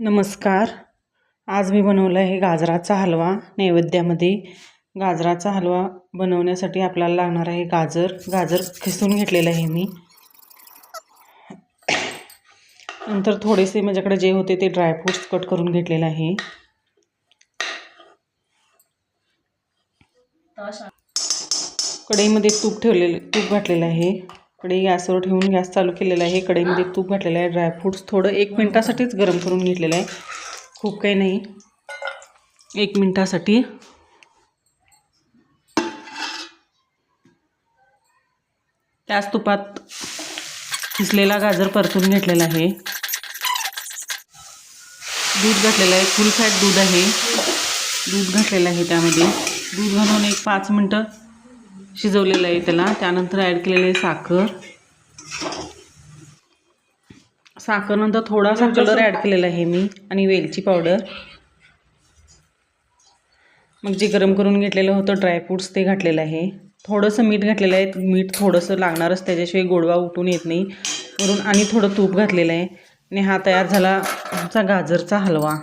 नमस्कार. आज मी बनवलं आहे गाजराचा हलवा. नैवेद्यामध्ये गाजराचा हलवा बनवण्यासाठी आपल्याला लागणार आहे गाजर. गाजर खिसून घेतलेलं आहे मी. नंतर थोडेसे माझ्याकडे जे होते ते ड्रायफ्रूट्स कट करून घेतलेलं आहे. कढईमध्ये तूप ठेवलेले तूप घातलेलं आहे. कढई गॅसवर ठेवून गॅस चालू केलेला आहे. कढईमध्ये तूप घातलेलं आहे ड्रायफ्रूट्स थोडं एक मिनटासाठीच गरम करून घेतलेलं आहे. खूप काही नाही. एक मिनटासाठी. त्याच तुपात किसलेला गाजर परतून घेतलेला आहे. दूध घातलेलं आहे. फुल फॅट दूध आहे. दूध घातलेलं आहे त्यामध्ये. दूध घालून एक पाच मिनटं शिजवलेलं आहे त्याला. त्यानंतर ॲड केलेलं आहे साखर. साखरनंतर थोडासा कलर ॲड केलेला आहे मी आणि वेलची पावडर मग जे गरम करून घेतलेलं होतं ड्रायफ्रूट्स ते घातलेलं आहे. थोडंसं मीठ घातलेलं आहे. मीठ थोडंसं लागणारच त्याच्याशिवाय गोडवा उठून येत नाही. वरून आणि थोडं तूप घातलेलं आहे. आणि हा तयार झाला आमचा गाजरचा हलवा.